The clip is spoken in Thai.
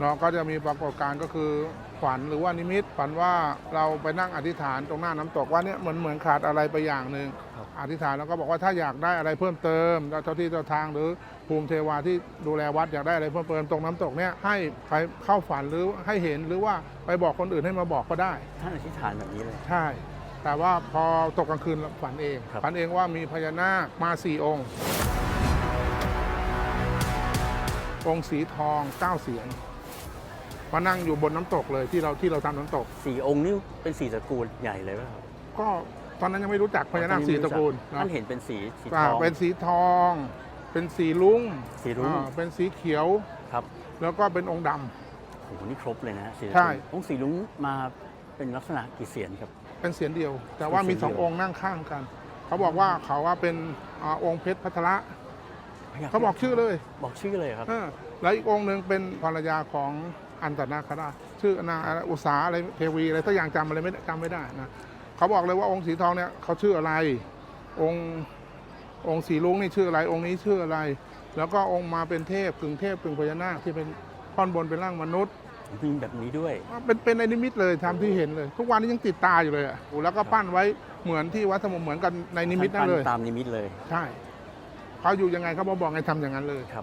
เราก็จะมีปรากฏการณ์ก็คือฝันหรือว่านิมิตฝันว่าเราไปนั่งอธิษฐานตรงหน้าน้ำตกว่าเนี่ยเหมือนเหมือนขาดอะไรไปอย่างหนึ่งครับอธิษฐานแล้วก็บอกว่าถ้าอยากได้อะไรเพิ่มเติมเจ้าที่เจ้าทางหรือภูมิเทวาที่ดูแลวัดอยากได้อะไรเพิ่มเติมตรงน้ำตกเนี่ยให้ไปเข้าฝันหรือให้เห็นหรือว่าไปบอกคนอื่นให้มาบอกก็ได้ท่านอธิษฐานแบบนี้เลยใช่ แต่ว่าพอตกกลางคืนฝันเองครับฝันเองว่ามีพญานาคมาสี่องค์องค์สีทองเก้าเสียน มานั่งอยู่บนน้ำตกเลยที่เราที่เราทำน้ำตกสี่องค์นี่เป็นสีตระกูลใหญ่เลยไหมครับก็ตอนนั้นยังไม่รู้จักพญานาคสีตระกูลเนอะท่านเห็นเป็นสีสีทอ่าองเป็นสีทอง เป็นสีลุ้งสีรุ้งอ่าเป็นสีเขียวครับ แล้วก็เป็นองค์ดำโอ้โหนี่ครบเลยนะสีตระใช่กูลองค์สีรุ้งมาเป็นลักษณะกี่เสียนครับ เป็นเสียนเดียว แต่ว่ามีเป็นเสีสยอนงเดียวองค์นั่งข้างกัน เขาบอกว่าเขาว่าเป็นอ่าองค์เพชรพัทระเขาบอกชื่อเลย บอกชื่อเลยครับเออแล้วอีกองค์หนึ่งเป็นภรรยาของ อันตนาคราชชื่อนางอะไรอุษาอะไรเทวีอะไรสักอย่างจำอะไรไม่ได้จำไม่ได้นะเขาบอกเลยว่าองค์สีทองเนี่ยเขาชื่ออะไร องค์องค์สีลุงนี่ชื่ออะไร องค์นี้ชื่ออะไร แล้วก็องค์มาเป็นเทพกึ่งเทพกึ่งพญานาคที่เป็นท่อนบนเป็นร่างมนุษย์มีแบบนี้ด้วย เป็นเป็นในนิมิตเลยทำที่เห็นเลย ทุกวันนี้ยังติดตาอยู่เลยอะแล้วก็ปั้นไว้เหมือนที่วัดสมุทรเหมือนกันในนิมิตนั่นเลยท่าปั้ตามนิมิตเลย ใช่เขาอยู่ยังไงเขาบอกบอกไงทำอย่างนั้นเลยครับ